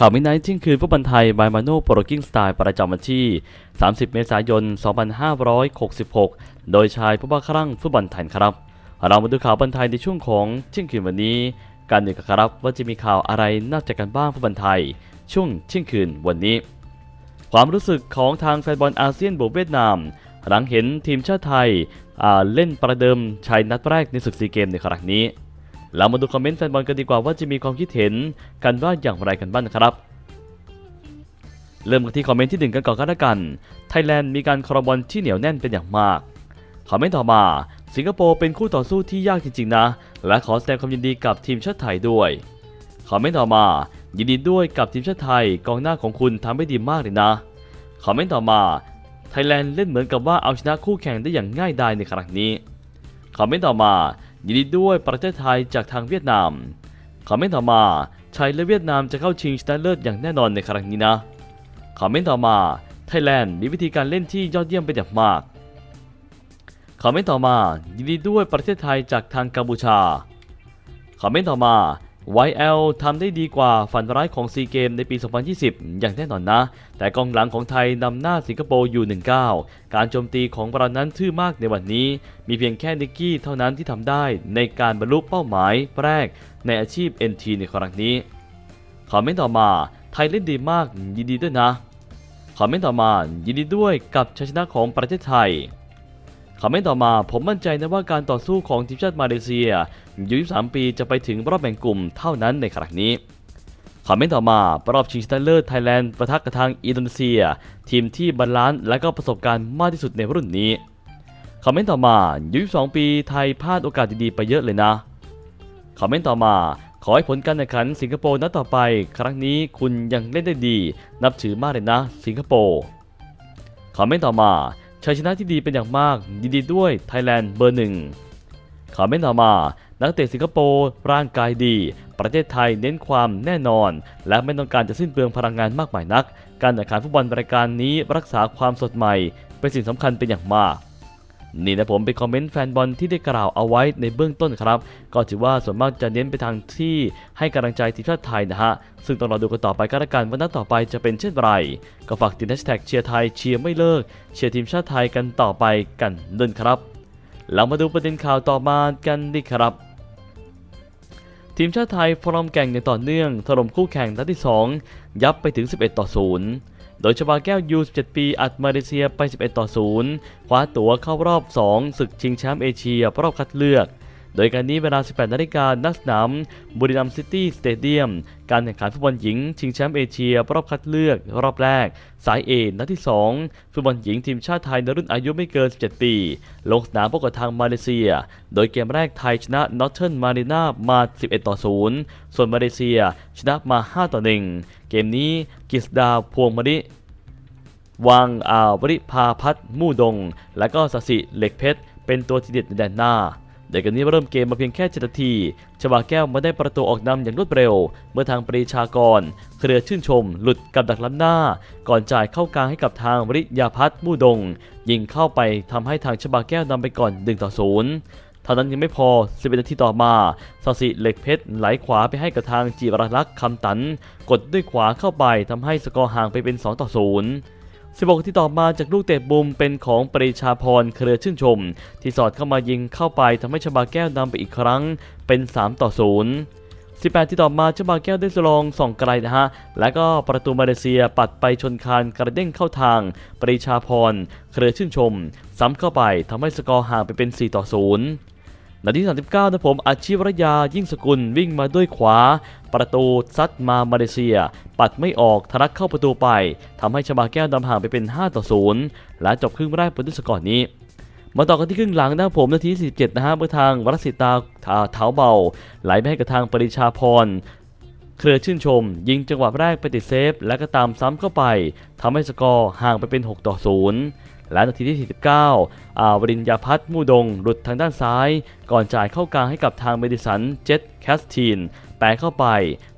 ข่าวมิไนท์ที่ยงคืนฟุตบอลไทยบายมาโน่โปรกิ้งสไตล์ประจำวันที่ 30 เมษายน 2566 โดยชายผู้บ้าคลั่งฟุตบอลไทยครับ เรามาดูข่าวบอลไทยในช่วงของเที่ยงคืนวันนี้กันหนึ่งกันครับว่าจะมีข่าวอะไรน่าจะกันบ้างฟุตบอลไทย ช่วงเที่ยงคืนวันนี้ ความรู้สึกของทางแฟนบอลอาเซียนบวกเวียดนาม หลังเห็นทีมชาติไทยเล่นประเดิมชัยนัดแรกในศึกซีเกมในครั้งนี้ เรามาดูคอมเมนต์แฟนบอลกันดีกว่าว่าจะมีความคิดเห็นกันว่าอย่างไรกันบ้างนะครับ เริ่มกันที่คอมเมนต์ที่หนึ่งกันก่อนก็แล้วกัน ไทยแลนด์มีการคอรบอลที่เหนียวแน่นเป็นอย่างมาก คอมเมนต์ต่อมา สิงคโปร์เป็นคู่ต่อสู้ที่ยากจริงๆนะ และขอแสดงความยินดีกับทีมชาติไทยด้วย คอมเมนต์ต่อมา ยินดีด้วยกับทีมชาติไทยกองหน้าของคุณทำได้ดีมากเลยนะ คอมเมนต์ต่อมาไทยแลนด์เล่นเหมือนกับว่าเอาชนะคู่แข่งได้อย่างง่ายดายในครั้งนี้ คอมเมนต์ต่อมา ยินดีด้วยประเทศไทยจากทางเวียดนามคอมเมนต์ต่อมาไทยและเวียดนามจะเข้าชิงชนะเลิศอย่างแน่นอนในครั้งนี้นะคอมเมนต์ต่อมาไทยแลนด์มีวิธีการเล่นที่ยอดเยี่ยมเป็นอย่างมากคอมเมนต์ต่อมายินดีด้วยประเทศไทยจากทางกัมพูชาคอมเมนต์ต่อมา YL ทำได้ดีกว่าฝันร้ายของซีเกมในปี 2020 อย่างแน่นอนนะ แต่กองหลังของไทยนำหน้าสิงคโปร์อยู่ 19 การโจมตีของเรานั้นทื่อมากในวันนี้ มีเพียงแค่นิกกี้เท่านั้นที่ทำได้ในการบรรลุเป้าหมายแรกในอาชีพ NT ในครั้งนี้คอมเมนต์ต่อมา ไทยเล่นดีมากยินดีด้วยนะคอมเมนต์ต่อมายินดีด้วยกับชัยชนะของประเทศไทย คอมเมนต่อมาผมมั่นใจนะว่าการต่อสู้ของทีมชาติมาเลเซียอายุ23 ปีจะไปถึงรอบแบ่งกลุ่มเท่านั้นในครั้งนี้คอมเมนต์ต่อมารอบชิงชนะเลิศไทยแลนด์ประทักกับทางอินโดนีเซีย ทีมที่บาลานซ์และก็ประสบการณ์มากที่สุดในรุ่นนี้คอมเมนต์ต่อมาอายุ22ปีไทยพลาดโอกาสดีๆไปเยอะเลยนะคอมเมนต์ต่อมา ขอให้ผลการแข่งขันสิงคโปร์นัดต่อไป ครั้งนี้คุณยังเล่นได้ดี นับถือมากเลยนะ สิงคโปร์คอมเมนต์ต่อมา ชัยชนะที่ดีเป็นอย่างมากยินดีด้วยไทยแลนด์เบอร์หนึ่งคอมเมนต์ต่อมา นักเตะสิงคโปร์ร่างกายดี ประเทศไทยเน้นความแน่นอน และไม่ต้องการจะสิ้นเปลืองพลังงานมากมายนัก การแข่งขันฟุตบอลรายการนี้รักษาความสดใหม่ เป็นสิ่งสำคัญเป็นอย่างมาก นี่นะผมเป็นคอมเมนต์แฟนบอลที่ได้กล่าวเอาไว้ในเบื้องต้นครับ ก็ถือว่าส่วนมากจะเน้นไปทางที่ให้กำลังใจทีมชาติไทยนะฮะ ซึ่งต้องรอดูกันต่อไปก็แล้วกันว่านัดต่อไปจะเป็นเช่นไร ก็ฝากติดแฮชแท็กเชียร์ไทยเชียร์ไม่เลิก เชียร์ทีมชาติไทยกันต่อไปกันเดินครับเรามาดูประเด็นข่าวต่อมากันดีครับทีมชาติไทยฟอร์มแก่งอย่างต่อเนื่องถล่มคู่แข่งนัดที่ 2 ยับไปถึง 11 ต่อ 0 โดยชบาแก้วยู17 ปีอัดมาเลเซียไป 11 ต่อ 0 คว้าตั๋วเข้ารอบ 2 ศึกชิงแชมป์เอเชียรอบคัดเลือก โดยการนี้เวลา 18 นาฬิกานักสนามบุรีรัมย์ซิตี้สเตเดียม การแข่งขันฟุตบอลหญิง ชิงแชมป์เอเชีย รอบคัดเลือกรอบแรก สายเอนัดที่ 2 ฟุตบอลหญิงทีมชาติไทยในรุ่นอายุไม่เกิน 17 ปี ลงสนามพบกับทางมาเลเซีย โดยเกมแรกไทยชนะนอตเทิร์นมารีนามา 11 ต่อ 0 ส่วนมาเลเซีย ชนะมา 5 ต่อ 1 เกมนี้กิสดาพวงมณิวางอาวริภาพัฒมู่ดง และก็สสิเหล็กเพชร เป็นตัวทีเด็ดในแดนหน้า โดยกันนี้เริ่มเกมมาเพียงแค่7นาที ชบาแก้วมาได้ประตูออกนำอย่างรวดเร็ว เมื่อทางปรีชากร เครือชื่นชม หลุดกับดักล้ำหน้า ก่อนจ่ายเข้ากลางให้กับทางวริยาพัฒน์มู่ดง ยิงเข้าไปทำให้ทางชบาแก้วนำไปก่อน1ต่อ0เท่านั้นยังไม่พอ 11 นาทีต่อมาซาสิเหล็กเพชรไหลขวาไปให้กับทางจิรลักษ์คำตัน กดด้วยขวาเข้าไปทำให้สกอร์ห่างไปเป็น 2 ต่อ 0 16 ที่ต่อมาจากลูกเตะบุมเป็นของปรีชาพรเครือชื่นชม ที่สอดเข้ามายิงเข้าไปทำให้ชบาแก้วนำไปอีกครั้งเป็น 3 ต่อ 0 18 ที่ต่อมาชบาแก้วได้สลองส่องไกลนะฮะ และก็ประตูมาเลเซียปัดไปชนคานกระเด้งเข้าทาง ปรีชาพรเครือชื่นชม ซ้ำเข้าไปทำให้สกอร์ห่างไปเป็น 4 ต่อ 0 นาที39นะผมอาชีวรยายิ่งสกุลวิ่งมาด้วยขวา ประตูซัดมามาเลเซีย ปัดไม่ออกทะลักเข้าประตูไปทำให้ชบาแก้วนำห่างไปเป็น 5 ต่อ 0 และจบครึ่งแรกบนด้วยสกอร์นี้ มาต่อกันที่ครึ่งหลังนะผมนาที 47 นะฮะเมื่อทางวรสิตาเท้าเบา ไหลไปให้กับทางปริชาพรเครือชื่นชม ยิงจังหวะแรกไปติดเซฟ และก็ตามซ้ำเข้าไปทำให้สกอร์ห่างไปเป็น 6 ต่อ 0 และนาทีที่ 49 อาวรินยาพัฒน์มูดง หลุดทางด้านซ้าย ก่อนจ่ายเข้ากลางให้กับทางเมดิสันเจ็ตแคสตินแปะเข้าไป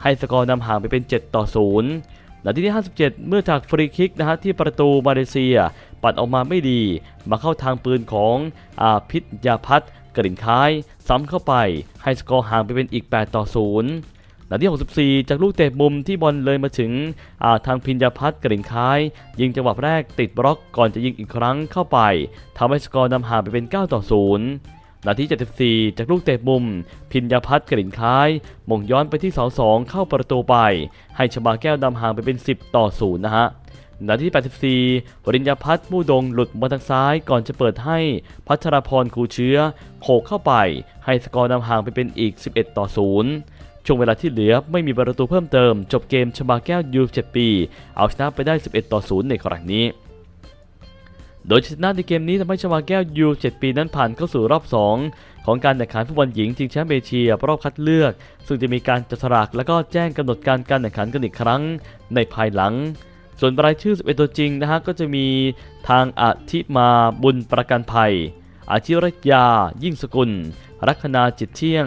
ให้สกอร์นำห่างไปเป็น 7 ต่อ 0 นาทีที่ 57 เมื่อจากฟรีคิกนะฮะที่ประตูมาเลเซีย ปัดออกมาไม่ดี มาเข้าทางปืนของอาพิษยาพัฒน์กลิ่นค้าย ซ้ำเข้าไป ให้สกอร์ห่างไปเป็นอีก 8 ต่อ 0 นาที 64 จากลูกเตะมุมที่บอลเลยมาถึงาทางพิญญาพัฒน์กลิ่นคล้าย ยิงจังหวะแรกติดบล็อกก่อนจะยิงอีกครั้งเข้าไปทำให้สกอร์นำห่างไปเป็น 9 ต่อ 0นาที 74 จากลูกเตะมุม พิญญาพัฒน์กลิ่นคล้ายมงย้อนไปที่เสาสองเข้าประตูไป ให้ชบาแก้วนำห่างไปเป็น 10 ต่อ 0 นะฮะ นาที 84 วริญญาพัฒน์มู่ดงหลุดมาทางซ้ายก่อนจะเปิดให้พัชรพรคูเชื้อโขกเข้าไป ให้สกอร์นำห่างไปเป็นอีก 11 ต่อ 0 ช่วงเวลาที่เหลือไม่มีประตูเพิ่มเติม จบเกมชบาแก้วยู7ปี เอาชนะไปได้ 11 ต่อ 0 ในครั้งนี้ โดยชนะในเกมนี้ทำให้ชบาแก้วยู7ปีนั้นผ่านเข้าสู่รอบ 2 ของการแข่งขันฟุตบอลหญิงชิงแชมป์เอเชียรอบคัดเลือก ซึ่งจะมีการจัดสลากและก็แจ้งกำหนดการการแข่งขันกันอีกครั้งในภายหลังส่วนรายชื่อ 11 ตัวจริงนะฮะก็จะมีทางอาทิมาบุญประกันภัย อาชิรยา ยิ่งสกุล รัคนาจิตเที่ยง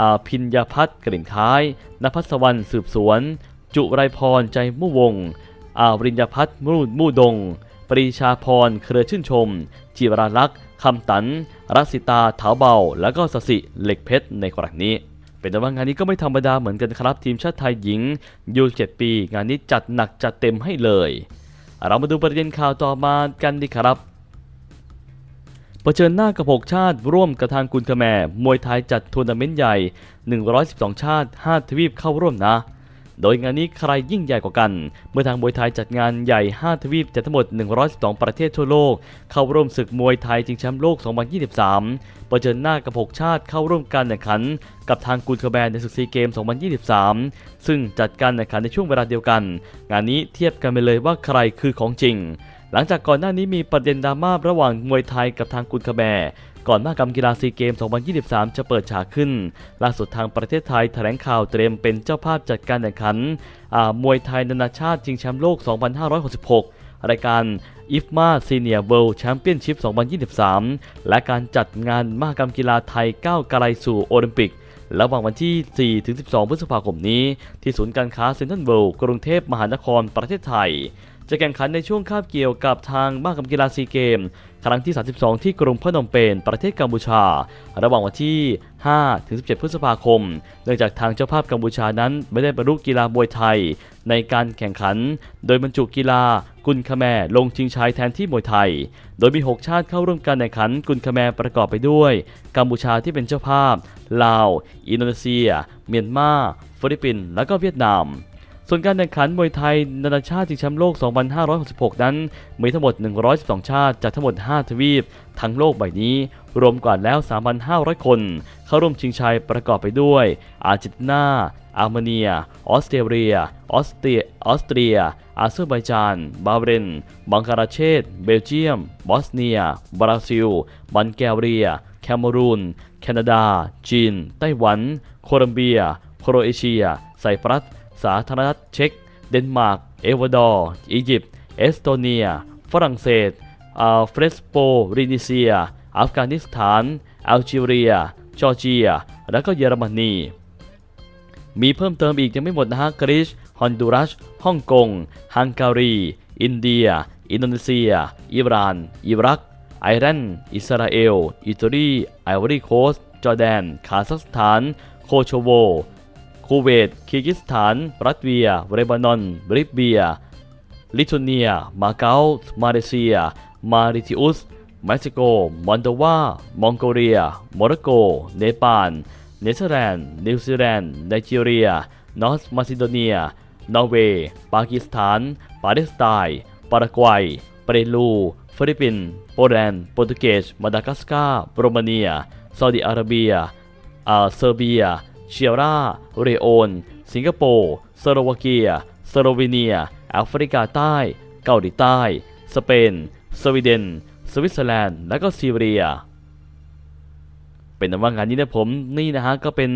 อาพิญญาพัฒน์กลิ่นค้ายนภัสวรรณสืบสวน จุไรพรใจมู่วง อาวริญญาพัฒน์มู่มู่ดง ปรีชาพรเครือชื่นชม จิวราลักษ์คำตัน รัสิตาเถาเบา แล้วก็สสิเหล็กเพชรในครั้งนี้ เป็นแต่ว่างานนี้ก็ไม่ธรรมดาเหมือนกันครับ ทีมชาติไทยหญิงยู7ปี งานนี้จัดหนักจัดเต็มให้เลย เรามาดูประเด็นข่าวต่อมากันดีครับ ชิญหน้ากับ 6 ชาติ ร่วมกับทางกุนคแมรมวยไทยจัดทัวร์นาเมนต์ใหญ่ 112 ชาติ 5 ทวีปเข้าร่วมนะ โดยงานนี้ใครยิ่งใหญ่กว่ากัน เมื่อทางมวยไทยจัดงานใหญ่ 5 ทวีปจากทั้งหมด 112 ประเทศทั่วโลก เข้าร่วมศึกมวยไทยชิงแชมป์โลก 2023เผชิญหน้ากับ 6 ชาติเข้าร่วมการแข่งขัน กับทางกุนคแมในศึกซีเกม 2023 ซึ่งจัดการแข่งขันในช่วงเวลาเดียวกัน งานนี้เทียบกันไปเลยว่าใครคือของจริง หลังจากก่อนหน้านี้มีประเด็นดราม่าระหว่างมวยไทยกับทางกุนคแมร์ก่อนมหกรรมกีฬาซีเกม 2023 จะเปิดฉากขึ้น ล่าสุดทางประเทศไทยแถลงข่าวเตรียมเป็นเจ้าภาพจัดการแข่งขันมวยไทยนานาชาติชิงแชมป์โลก 2566 รายการ IFMA Senior World Championship 2023 และการจัดงานมหกรรมกีฬาไทยก้าวไกลสู่โอลิมปิกระหว่างวันที่ 4-12 พฤษภาคมนี้ ที่ศูนย์การค้าเซ็นทรัลเวิลด์กรุงเทพมหานครประเทศไทย จะแข่งขันในช่วงคาบเกี่ยวกับทางมหกรรมกีฬาซีเกม ครั้งที่ 32 ที่กรุงพนมเปญประเทศกัมพูชา ระหว่างวันที่5-17 พฤษภาคม เนื่องจากทางเจ้าภาพกัมพูชานั้นไม่ได้บรรลุกีฬามวยไทย ในการแข่งขัน โดยบรรจุกีฬากุนคาแมลงชิงชัยแทนที่มวยไทย โดยมี 6 ชาติเข้าร่วมการแข่งขันกุนคาแมประกอบไปด้วย กัมพูชาที่เป็นเจ้าภาพ ลาว อินโดนีเซีย เมียนมา ฟิลิปปินส์ และก็เวียดนาม ส่วนการแข่งขันมวยไทยนานาชาติชิงแชมป์โลก 2566 นั้น มีทั้งหมด 112 ชาติจากทั้งหมด 5 ทวีป ทั้งโลกใบนี้ รวมกว่าแล้ว 3,500 คน เข้าร่วมชิงชัยประกอบไปด้วย อาร์เจนตินาอาร์เมเนีย ออสเตรเลีย ออสเตรีย ออสเตรีย อาเซอร์ไบจาน บาเรน บังคลาเทศ เบลเยียม บอสเนีย บราซิล บัลแกเรีย แคเมรูน แคนาดา จีน ไต้หวัน โคลัมเบีย โครเอเชีย ไซปรัส สาธารณรัฐเช็ก เดนมาร์ก เอวาดอร์ อียิปต์ เอสโตเนีย ฝรั่งเศสอาเฟรสโปรินิเซีย อัฟกานิสถานแอลจีเรีย จอร์เจีย และก็เยอรมนี มีเพิ่มเติมอีกยังไม่หมดนะฮะกรีซฮอนดูรัส ฮ่องกง ฮังการี อินเดีย อินโดนีเซีย อิหร่าน อิรัก ไอร์แลนด์อิสราเอล อิตาลี ไอวอรีโคสต์จอร์แดน คาซัคสถาน โคโชโว คูเวตคีร์กิสถาน รัสเวียเลบานอนบริเบีย ลิทัวเนีย มาเก๊า มาเลเซีย มาริทิอุส เม็กซิโก มอนโดวา มองโกเลีย โมร็อกโก เนปาล เนเธอร์แลนด์ นิวซีแลนด์ ไนจีเรีย นอร์ทมาซิโดเนีย นอร์เวย์ ปากีสถาน ปาเลสไตน์ ปารากวัย เปรู ฟิลิปปินส์ โปแลนด์ โปรตุเกส มาดากัสการ์ โรมาเนีย ซาอุดิอาระเบียอาเซอร์เบีย เชียร่า เรโอน สิงคโปร์สโลวาเกีย สโลวีเนีย แอฟริกาใต้ เกาหลีใต้ สเปน สวีเดน สวิตเซอร์แลนด์ และก็ซีเรีย เป็นแต่ว่างานนี้นะผมนี่นะฮะก็เป็น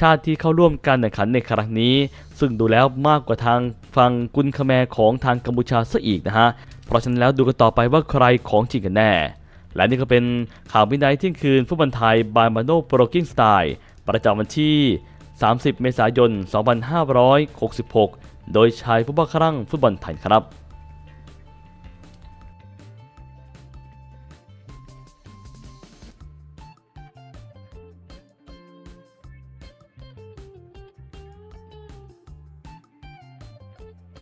ชาติที่เข้าร่วมการแข่งขันในครั้งนี้ ซึ่งดูแล้วมากกว่าทางฝั่งกุนคาแมของทางกัมพูชาซะอีกนะฮะ เพราะฉะนั้นแล้วดูกันต่อไปว่าใครของจริงกันแน่และนี่ก็เป็นข่าววินัยเที่ยงคืนฟุตบอลไทยบายมาโนโปรกิ้งสไตล์ ประจำวันที่ 30 เมษายน 2566 โดยชายผู้บ้าคลั่งฟุตบอลไทยครับ